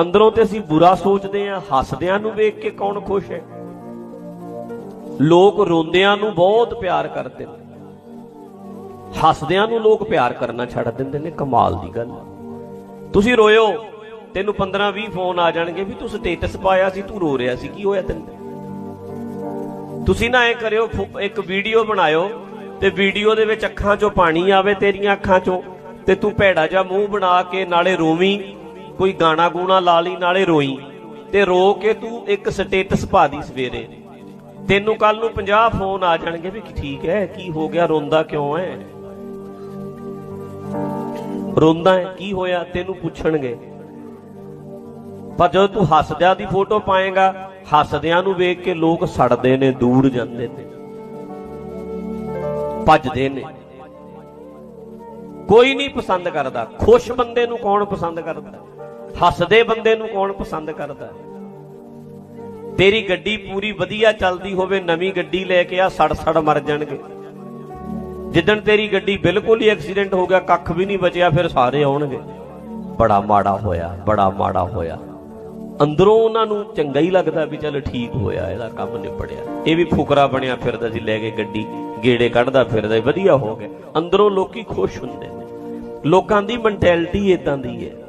ਅੰਦਰੋਂ ਤੇ ਅਸੀਂ ਬੁਰਾ ਸੋਚਦੇ ਆ ਹੱਸਦਿਆਂ ਨੂੰ ਵੇਖ ਕੇ ਕੌਣ ਖੁਸ਼ ਹੈ? ਲੋਕ ਰੋਂਦਿਆਂ ਨੂੰ ਬਹੁਤ ਪਿਆਰ ਕਰਦੇ ਨੇ। ਹੱਸਦਿਆਂ ਨੂੰ ਲੋਕ ਪਿਆਰ ਕਰਨਾ ਛੱਡ ਦਿੰਦੇ ਨੇ, ਕਮਾਲ ਦੀ ਗੱਲ ਤੁਸੀਂ ਰੋਇਓ, ਤੈਨੂੰ 15 20 ਫੋਨ ਆ ਜਾਣਗੇ ਵੀ ਤੂੰ ਸਟੇਟਸ ਪਾਇਆ ਸੀ, ਤੂੰ ਰੋ ਰਿਹਾ ਸੀ, ਕੀ ਹੋਇਆ ਤੈਨੂੰ? ਤੁਸੀਂ ਨਾ ਇਹ ਕਰਿਓ ਇੱਕ ਵੀਡੀਓ ਬਣਾਇਓ, ਤੇ ਵੀਡੀਓ ਦੇ ਵਿੱਚ ਅੱਖਾਂ 'ਚੋਂ ਪਾਣੀ ਆਵੇ ਤੇਰੀਆਂ ਅੱਖਾਂ 'ਚੋਂ, ਤੇ ਤੂੰ ਭੈੜਾ ਜਿਹਾ ਮੂੰਹ ਬਣਾ ਕੇ ਨਾਲੇ ਰੋਵੀਂ ਕੋਈ ਗਾਣਾ ਗੂਣਾ ਲਾ ਲਈ, ਨਾਲੇ ਰੋਈ। ਤੇ ਰੋ ਕੇ ਤੂੰ ਇੱਕ ਸਟੇਟਸ ਪਾ ਦੀ ਸਵੇਰੇ। ਤੈਨੂੰ ਕੱਲ ਨੂੰ 50 ਫੋਨ ਆ ਜਾਣਗੇ ਵੀ ਠੀਕ ਹੈ ਕੀ ਹੋ ਗਿਆ, ਰੋਂਦਾ ਕਿਉਂ ਹੈ ਰੋਂਦਾ ਹੈ ਕੀ ਹੋਇਆ, ਤੈਨੂੰ ਪੁੱਛਣਗੇ। ਪਰ ਜਦੋਂ ਤੂੰ ਹੱਸਦਿਆਂ ਦੀ ਫੋਟੋ ਪਾਏਗਾ, ਹੱਸਦਿਆਂ ਨੂੰ ਵੇਖ ਕੇ ਲੋਕ ਸੜਦੇ ਨੇ, ਦੂਰ ਜਾਂਦੇ ਨੇ। ਭੱਜਦੇ ਨੇ। ਕੋਈ ਨਹੀਂ ਪਸੰਦ ਕਰਦਾ। ਖੁਸ਼ ਬੰਦੇ ਨੂੰ ਕੌਣ ਪਸੰਦ ਕਰਦਾ? ਹੱਸਦੇ ਬੰਦੇ ਨੂੰ ਕੌਣ ਪਸੰਦ ਕਰਦਾ? ਤੇਰੀ ਗੱਡੀ ਪੂਰੀ ਵਧੀਆ ਚੱਲਦੀ ਹੋਵੇ, ਨਵੀਂ ਗੱਡੀ ਲੈ ਕੇ ਆ ਸੜ ਸੜ ਮਰ ਜਾਣਗੇ। ਜਿੱਦਣ ਤੇਰੀ ਗੱਡੀ ਬਿਲਕੁਲ ਹੀ ਐਕਸੀਡੈਂਟ ਹੋ ਗਿਆ, ਕੱਖ ਵੀ ਨਹੀਂ ਬਚਿਆ, ਫਿਰ ਸਾਰੇ ਆਉਣਗੇ। ਬੜਾ ਮਾੜਾ ਹੋਇਆ, ਬੜਾ ਮਾੜਾ ਹੋਇਆ। ਅੰਦਰੋਂ ਉਹਨਾਂ ਨੂੰ ਚੰਗਾ ਹੀ ਲੱਗਦਾ ਵੀ ਚੱਲ ਠੀਕ ਹੋਇਆ, ਇਹਦਾ ਕੰਮ ਨਿਪੜਿਆ ਇਹ ਵੀ ਫੁਕਰਾ ਬਣਿਆ ਫਿਰਦਾ ਸੀ, ਲੈ ਕੇ ਗੱਡੀ, ਗੇੜੇ ਕੱਢਦਾ ਫਿਰਦਾ, ਵਧੀਆ ਹੋ ਗਿਆ। ਅੰਦਰੋਂ ਲੋਕੀ ਖੁਸ਼ ਹੁੰਦੇ ਨੇ। ਲੋਕਾਂ ਦੀ ਮੈਂਟੈਲਿਟੀ ਇਦਾਂ ਦੀ ਹੈ।